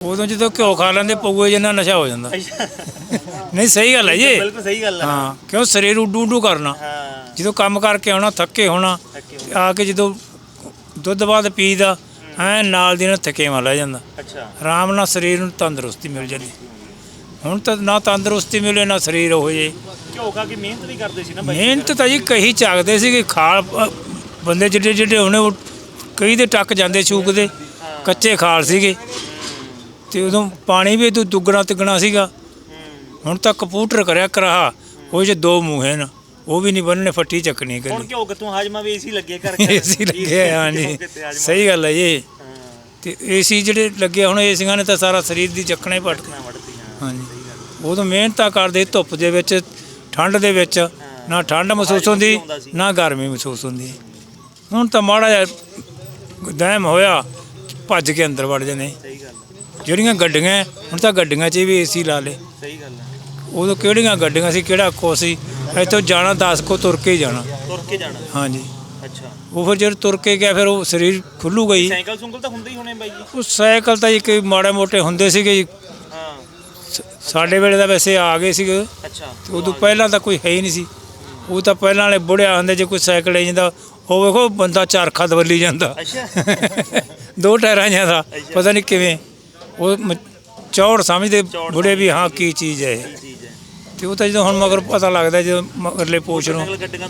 ਉਦੋਂ ਜਦੋਂ ਘਿਓ ਖਾ ਲੈਂਦੇ ਪਊਏ ਜਿੰਨਾ ਨਸ਼ਾ ਹੋ ਜਾਂਦਾ। ਨਹੀਂ ਸਹੀ ਗੱਲ ਹੈ ਜੀ। ਬਿਲਕੁਲ ਸਹੀ ਗੱਲ ਹੈ। ਹਾਂ ਕਿਉਂ ਸਰੀਰ ਉੱਡੂ ਉੱਡੂ ਕਰਨਾ। ਹਾਂ। ਜਦੋਂ ਕੰਮ ਕਰਕੇ ਆਉਣਾ ਥੱਕੇ ਹੋਣਾ ਆ ਕੇ ਜਦੋਂ ਦੁੱਧ ਬਾਅਦ ਪੀਦਾ ਐ ਨਾਲ ਦੀ ਨਾਲ ਥਕੇਵਾ ਲੈ ਜਾਂਦਾ। ਅੱਛਾ। ਆਰਾਮ ਨਾਲ ਸਰੀਰ ਨੂੰ ਤੰਦਰੁਸਤੀ ਮਿਲ ਜਾਂਦੀ। ਹੁਣ ਤਾਂ ਨਾ ਤੰਦਰੁਸਤੀ ਮਿਲੇ ਨਾ ਸਰੀਰ ਹੋ ਜੇ। ਘਿਓ ਖਾ ਕੇ ਮਿਹਨਤ ਵੀ ਕਰਦੇ ਸੀ ਨਾ ਬਾਈ ਮਿਹਨਤ ਤਾਂ ਜੀ ਕਹੀ ਝਾਕਦੇ ਸੀਗੇ ਖਾਲ ਅ, ਬੰਦੇ ਜਿਹੜੇ ਜਿਹੜੇ ਹੋਣੇ ਉਹ ਕਈ ਦੇ ਟੱਕ ਜਾਂਦੇ ਛੂਕ ਦੇ ਕੱਚੇ ਖਾਲ ਸੀਗੇ। ਤੇ ਉਦੋਂ ਪਾਣੀ ਵੀ ਤੂੰ ਦੁੱਗਣਾ ਤਿੱਗਣਾ ਸੀਗਾ। ਹੁਣ ਤਾਂ ਕੰਪਿਊਟਰ ਕਰਿਆ ਕਰਾ ਉਹ ਜੇ ਦੋ ਮੂੰਹ ਹਨ ਉਹ ਵੀ ਨਹੀਂ ਬੰਨਣੇ ਫੱਟੀ ਚੱਕਣੀ ਹੁਣ ਕਰੀ ਘਿਓ ਕਿਤੋਂ ਹਾਜਮਾ ਵੀ ਏਸੀ ਲੱਗੇ ਘਰ ਏਸੀ ਲੱਗੇ ਹਾਂ ਜੀ ਸਹੀ ਗੱਲ ਹੈ ਜੀ। ਤੇ ਏਸੀ ਜਿਹੜੇ ਲੱਗੇ ਹੁਣ ਏਸੀਆਂ ਨੇ ਤਾਂ ਸਾਰਾ ਸਰੀਰ ਦੀ ਚੱਕਣਾ ਹੀ ਪਟ ਵੜਦੀ ਹਾਂ ਹਾਂਜੀ। ਉਦੋਂ ਮਿਹਨਤਾਂ ਕਰਦੇ ਧੁੱਪ ਦੇ ਵਿੱਚ ਠੰਡ ਦੇ ਵਿੱਚ ਨਾ ਠੰਡ ਮਹਿਸੂਸ ਹੁੰਦੀ ਨਾ ਗਰਮੀ ਮਹਿਸੂਸ ਹੁੰਦੀ। ਹੁਣ ਤਾਂ ਮਾੜਾ ਜਿਹਾ ਦਹਿਮ ਹੋਇਆ ਭੱਜ ਕੇ ਅੰਦਰ ਵੜ ਜਾਂਦੇ। ਸਹੀ ਗੱਲ ਹੈ, ਜਿਹੜੀਆਂ ਗੱਡੀਆਂ ਹੁਣ ਤਾਂ ਗੱਡੀਆਂ 'ਚ ਵੀ ਏਸੀ ਲਾ ਲੇ ਸਹੀ ਗੱਲ ਹੈ। ਉਦੋਂ ਕਿਹੜੀਆਂ ਗੱਡੀਆਂ ਸੀ ਕਿਹੜਾ ਕੋ ਸੀ ਇੱਥੋਂ ਜਾਣਾ 10 ਕੋ ਤੁਰ ਕੇ ਹੀ ਜਾਣਾ। ਤੁਰ ਕੇ ਜਾਣਾ। ਹਾਂਜੀ। ਅੱਛਾ। ਉਹ ਫਿਰ ਜਦ ਤੁਰ ਕੇ ਗਿਆ ਫਿਰ ਉਹ ਸਰੀਰ ਖੁੱਲੂਗਾ ਹੀ ਸਾਈਕਲ ਸੁੰਕਲ ਤਾਂ ਹੁੰਦੇ ਹੀ ਹੋਣੇ ਬਾਈ ਜੀ। ਉਹ ਸਾਈਕਲ ਤਾਂ ਇੱਕ ਮਾੜੇ ਮੋਟੇ ਹੁੰਦੇ ਸੀਗੇ ਜੀ। ਹਾਂ। ਸ- ਸਾਡੇ ਵੇਲੇ ਤਾਂ ਵੈਸੇ ਆ ਗਏ ਸੀਗੇ। ਅੱਛਾ। ਤੇ ਉਦੋਂ ਪਹਿਲਾਂ ਤਾਂ ਕੋਈ ਹੈ ਹੀ ਨਹੀਂ ਸੀ। ਉਹ ਤਾਂ ਪਹਿਲਾਂ ਵਾਲੇ ਬੁੜਿਆ ਹੁੰਦੇ ਜੇ ਕੋਈ ਸਾਈਕਲ ਲੈ ਜਾਂਦਾ ਉਹ ਵੇਖੋ ਬੰਦਾ ਚਰਖਾ ਦਵੱਲੀ ਜਾਂਦਾ। ਅੱਛਾ। ਦੋ ਟਾਇਰਾਂ ਜਾਂਦਾ ਪਤਾ ਨਹੀਂ ਕਿਵੇਂ। ਉਹ ਮ- ਚੌੜ ਸਮਝਦੇ ਬੁੜੇ ਵੀ ਹਾਂ ਕੀ ਚੀਜ਼ ਹੈ ਇਹ। ਕੀ ਚੀਜ਼ ਹੈ ਤੇ ਉਹ ਤਾਂ ਜਦੋਂ ਹੁਣ ਮਗਰ ਪਤਾ ਲੱਗਦਾ ਜਦੋਂ ਮਗਰਲੇ ਪੋਚ ਨੂੰ ਗੱਡੀਆਂ